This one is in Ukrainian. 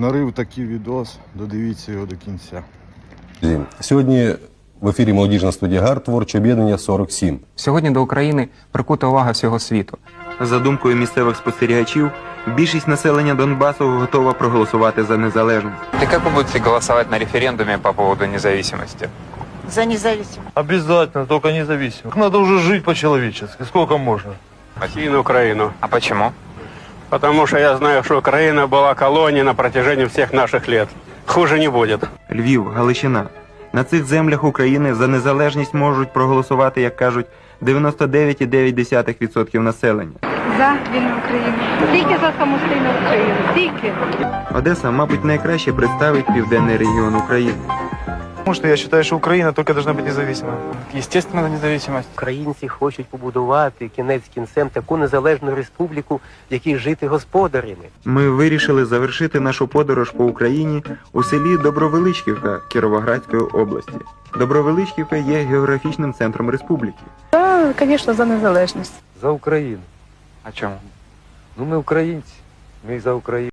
Нарив такий відос, додивіться його до кінця. Сьогодні в ефірі молодіжна студія ГАР творче об'єднання 47. Сьогодні до України прикута увага всього світу. За думкою місцевих спостерігачів, більшість населення Донбасу готова проголосувати за незалежність. Ты как вы будете голосовать на референдуме по поводу независимости? За независимость. Обязательно, только независимо. Надо уже жить по-человечески. Сколько можно? Россию на Украину. А почему? Потому что я знаю, что Украина была колонией на протяжении всех наших лет. Хуже не будет. Львів, Галичина. На цих землях України за незалежність можуть проголосувати, як кажуть, 99,9% населення. за вільну Україну, тільки за самостійну Україну, тільки. Одеса, мабуть, найкраще представить південний регіон України. Потому что я считаю, что Украина только должна быть независима. Естественно, независимость. Українці хочуть побудувати кінець кінцем таку незалежну республіку, в якій жити господарями. Ми вирішили завершити нашу подорож по Україні у селі Добровеличківка Кіровоградської області. Добровеличківка є географічним центром республіки. Звісно, за незалежність. За Україну. А чому? Ну ми українці. Ми за Україну.